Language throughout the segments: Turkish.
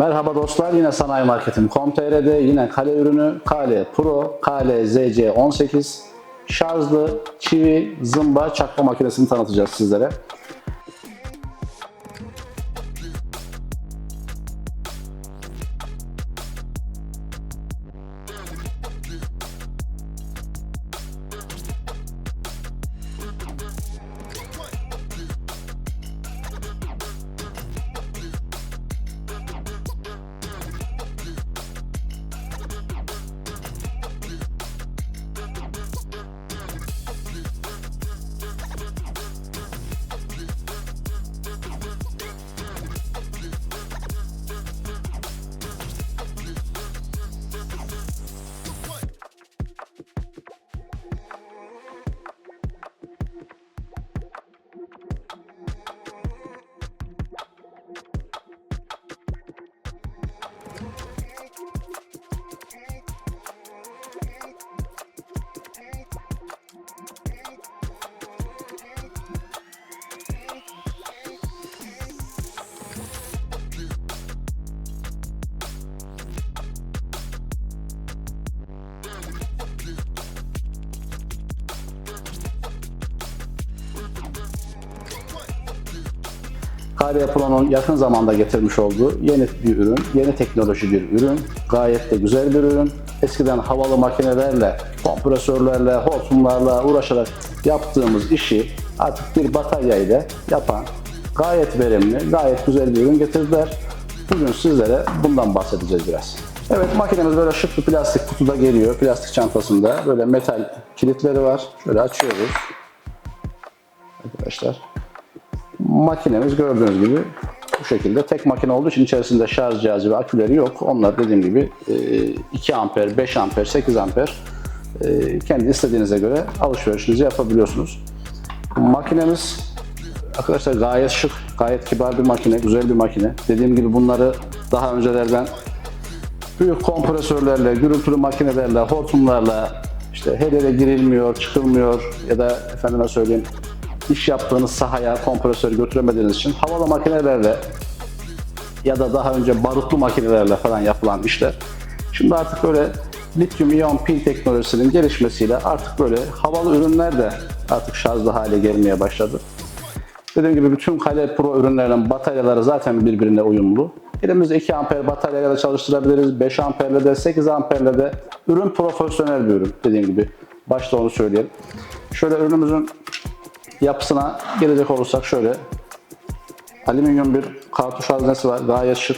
Merhaba dostlar yine Sanayi Marketim yine kale ürünü Kale Pro Kale ZC18 şarjlı çivi zımba çakma makinesini tanıtacağız sizlere. Kale Pro'nun yakın zamanda getirmiş olduğu yeni bir ürün, yeni teknoloji bir ürün. Gayet de güzel bir ürün. Eskiden havalı makinelerle, kompresörlerle, hortumlarla uğraşarak yaptığımız işi artık bir batarya ile yapan gayet verimli, gayet güzel bir ürün getirdiler. Bugün sizlere bundan bahsedeceğiz biraz. Evet makinemiz böyle şık bir plastik kutuda geliyor. Plastik çantasında böyle metal kilitleri var. Şöyle açıyoruz. Arkadaşlar makinemiz gördüğünüz gibi bu şekilde tek makine olduğu için içerisinde şarj cihazı ve aküleri yok. Onlar dediğim gibi e, 2 amper, 5 amper, 8 amper e, kendi istediğinize göre alışverişinizi yapabiliyorsunuz. Makinemiz arkadaşlar gayet şık, gayet kibar bir makine, güzel bir makine. Dediğim gibi bunları daha öncelerden büyük kompresörlerle, gürültülü makinelerle, hortumlarla işte her yere girilmiyor, çıkılmıyor ya da efendime söyleyeyim iş yaptığınız sahaya kompresör götüremediğiniz için havalı makinelerle ya da daha önce barutlu makinelerle falan yapılan işler. Şimdi artık böyle lityum iyon pil teknolojisinin gelişmesiyle artık böyle havalı ürünler de artık şarjlı hale gelmeye başladı. Dediğim gibi bütün Kale Pro ürünlerinin bataryaları zaten birbirine uyumlu. Elimizde 2 amper bataryayla da çalıştırabiliriz. 5 amperle de 8 amperle de ürün profesyonel bir ürün. Dediğim gibi başta onu söyleyelim. Şöyle ürünümüzün yapısına gelecek olursak şöyle alüminyum bir kartuş haznesi var. Gayet şık.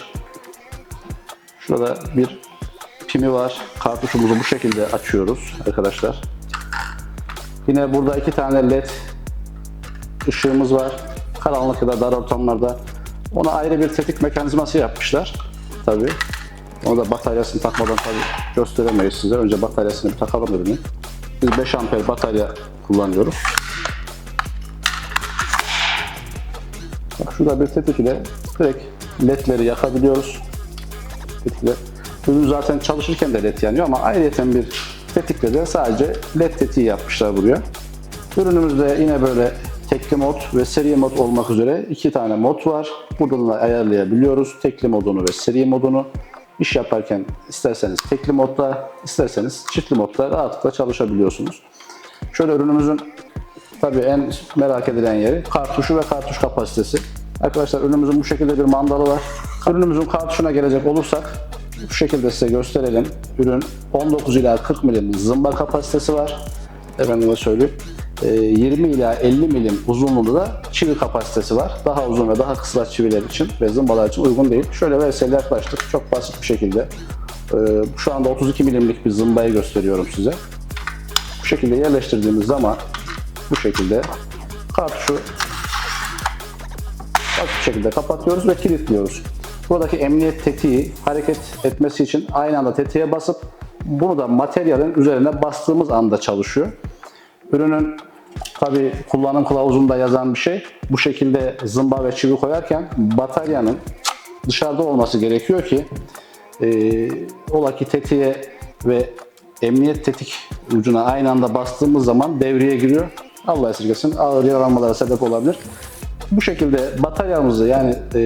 Şurada bir pimi var. Kartuşumuzu bu şekilde açıyoruz arkadaşlar. Yine burada iki tane led ışığımız var. Karanlık ya da dar ortamlarda. Ona ayrı bir tetik mekanizması yapmışlar. Tabi. Onu da bataryasını takmadan tabi gösteremeyiz size. Önce bataryasını bir takalım ürünü. Biz 5 amper batarya kullanıyoruz. Bak şurada bir tetik ile direkt ledleri yakabiliyoruz. Tetikle. Ürün zaten çalışırken de led yanıyor ama ayrıyeten bir tetikle de sadece led tetiği yapmışlar buraya. Ürünümüzde yine böyle tekli mod ve seri mod olmak üzere iki tane mod var. Da ayarlayabiliyoruz. Tekli modunu ve seri modunu. İş yaparken isterseniz tekli modda, isterseniz çiftli modda rahatlıkla çalışabiliyorsunuz. Şöyle ürünümüzün tabii en merak edilen yeri kartuşu ve kartuş kapasitesi. Arkadaşlar ürünümüzün bu şekilde bir mandalı var. Ürünümüzün kartuşuna gelecek olursak bu şekilde size gösterelim. Ürün 19 ila 40 milim zımba kapasitesi var. Efendime söyleyeyim. Ee, 20 ila 50 milim uzunluğunda da çivi kapasitesi var. Daha uzun ve daha kısa çiviler için ve zımbalar için uygun değil. Şöyle versel yaklaştık. Çok basit bir şekilde. Ee, şu anda 32 milimlik bir zımbayı gösteriyorum size. Bu şekilde yerleştirdiğimiz zaman bu şekilde kartuşu bir şekilde kapatıyoruz ve kilitliyoruz. Buradaki emniyet tetiği hareket etmesi için aynı anda tetiğe basıp bunu da materyalin üzerine bastığımız anda çalışıyor. Ürünün tabi kullanım kılavuzunda yazan bir şey. Bu şekilde zımba ve çivi koyarken bataryanın dışarıda olması gerekiyor ki e, ola ki tetiğe ve emniyet tetik ucuna aynı anda bastığımız zaman devreye giriyor. Allah esirgesin ağır yaralanmalara sebep olabilir. Bu şekilde bataryamızı yani e,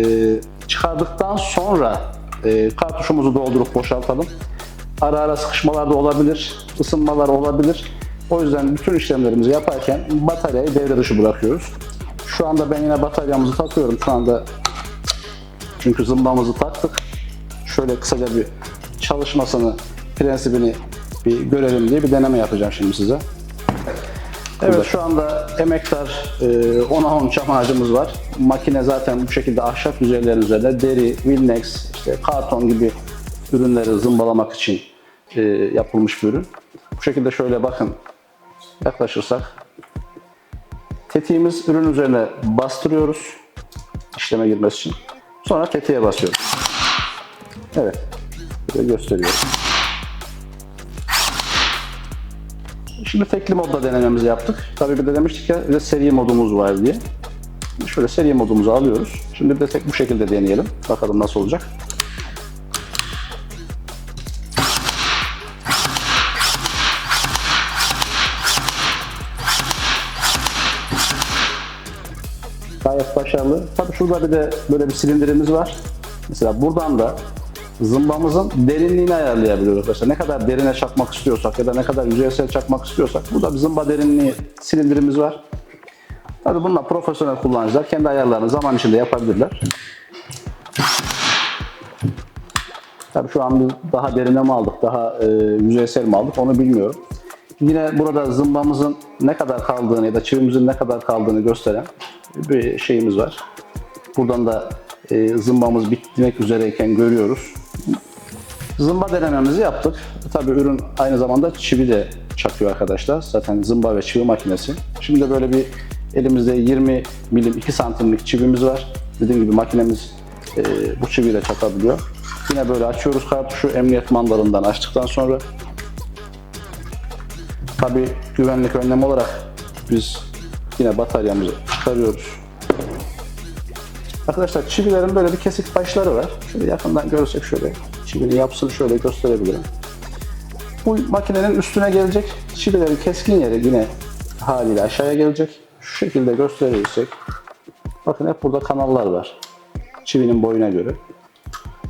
çıkardıktan sonra e, kartuşumuzu doldurup boşaltalım. Ara ara sıkışmalar da olabilir, ısınmalar olabilir. O yüzden bütün işlemlerimizi yaparken bataryayı devre dışı bırakıyoruz. Şu anda ben yine bataryamızı takıyorum. Şu anda çünkü zımbamızı taktık. Şöyle kısaca bir çalışmasını, prensibini bir görelim diye bir deneme yapacağım şimdi size. Evet şu anda emektar e, 10'a 10 çam ağacımız var. Makine zaten bu şekilde ahşap yüzeylerin üzerinde deri, Winnex, işte karton gibi ürünleri zımbalamak için e, yapılmış bir ürün. Bu şekilde şöyle bakın yaklaşırsak tetiğimiz ürün üzerine bastırıyoruz işleme girmesi için. Sonra tetiğe basıyoruz. Evet. Böyle gösteriyorum. Şimdi tekli modda denememizi yaptık. Tabii bir de demiştik ya bir de seri modumuz var diye. Şöyle seri modumuzu alıyoruz. Şimdi bir de tek bu şekilde deneyelim. Bakalım nasıl olacak. Gayet başarılı. Tabii şurada bir de böyle bir silindirimiz var. Mesela buradan da zımbamızın derinliğini ayarlayabiliyoruz. Mesela ne kadar derine çakmak istiyorsak ya da ne kadar yüzeysel çakmak istiyorsak burada bir zımba derinliği silindirimiz var. Tabii bunlar profesyonel kullanıcılar kendi ayarlarını zaman içinde yapabilirler. Tabii şu an biz daha derine mi aldık, daha e, yüzeysel mi aldık onu bilmiyorum. Yine burada zımbamızın ne kadar kaldığını ya da çivimizin ne kadar kaldığını gösteren bir şeyimiz var. Buradan da e, zımbamız bitmek üzereyken görüyoruz. Zımba denememizi yaptık. Tabii ürün aynı zamanda çivi de çakıyor arkadaşlar. Zaten zımba ve çivi makinesi. Şimdi de böyle bir elimizde 20 milim 2 santimlik çivimiz var. Dediğim gibi makinemiz e, bu çiviyle çakabiliyor. Yine böyle açıyoruz kartuşu emniyet mandalından açtıktan sonra. Tabii güvenlik önlemi olarak biz yine bataryamızı çıkarıyoruz. Arkadaşlar çivilerin böyle bir kesik başları var. Şöyle yakından görürsek şöyle çivinin yapısını şöyle gösterebilirim. Bu makinenin üstüne gelecek. Çivilerin keskin yeri yine haliyle aşağıya gelecek. Şu şekilde gösterirsek bakın hep burada kanallar var. Çivinin boyuna göre.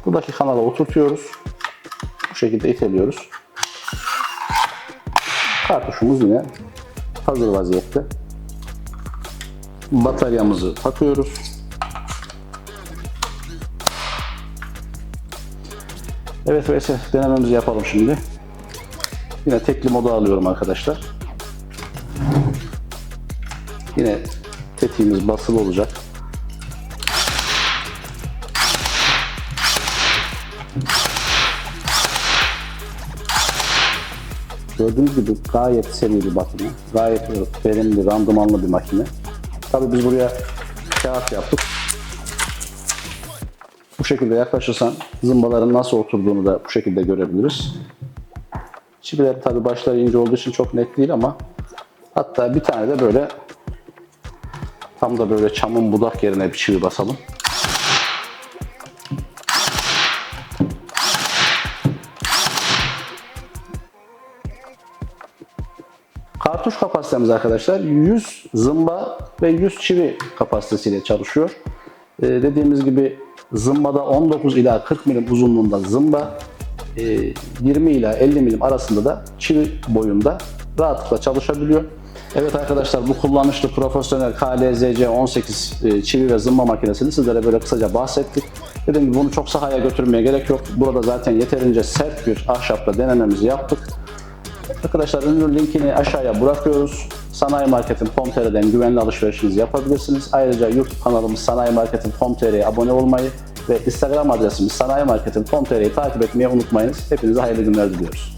Buradaki kanala oturtuyoruz. Bu şekilde iteliyoruz. Kartuşumuz yine hazır vaziyette. Bataryamızı takıyoruz. Evet Veysel denememizi yapalım şimdi. Yine tekli moda alıyorum arkadaşlar. Yine tetiğimiz basılı olacak. Gördüğünüz gibi gayet seri bir makine. Gayet verimli, randımanlı bir makine. Tabii biz buraya kağıt yaptık. Şekilde yaklaşırsan zımbaların nasıl oturduğunu da bu şekilde görebiliriz. Çiviler tabi başları ince olduğu için çok net değil ama hatta bir tane de böyle tam da böyle çamın budak yerine bir çivi basalım. Kartuş kapasitemiz arkadaşlar 100 zımba ve 100 çivi kapasitesiyle çalışıyor. Ee, dediğimiz gibi zımbada 19 ila 40 milim uzunluğunda zımba, e, 20 ila 50 milim arasında da çivi boyunda rahatlıkla çalışabiliyor. Evet arkadaşlar bu kullanışlı profesyonel KLZC 18 e, çivi ve zımba makinesini sizlere böyle kısaca bahsettik. Dediğim gibi bunu çok sahaya götürmeye gerek yok. Burada zaten yeterince sert bir ahşapla denememizi yaptık. Arkadaşlar ürünün linkini aşağıya bırakıyoruz. Sanayi Marketin.com.tr'den güvenli alışverişinizi yapabilirsiniz. Ayrıca YouTube kanalımız Sanayi Marketin.com.tr'ye abone olmayı ve Instagram adresimiz Sanayi Marketin.com.tr'yi takip etmeyi unutmayınız. Hepinize hayırlı günler diliyoruz.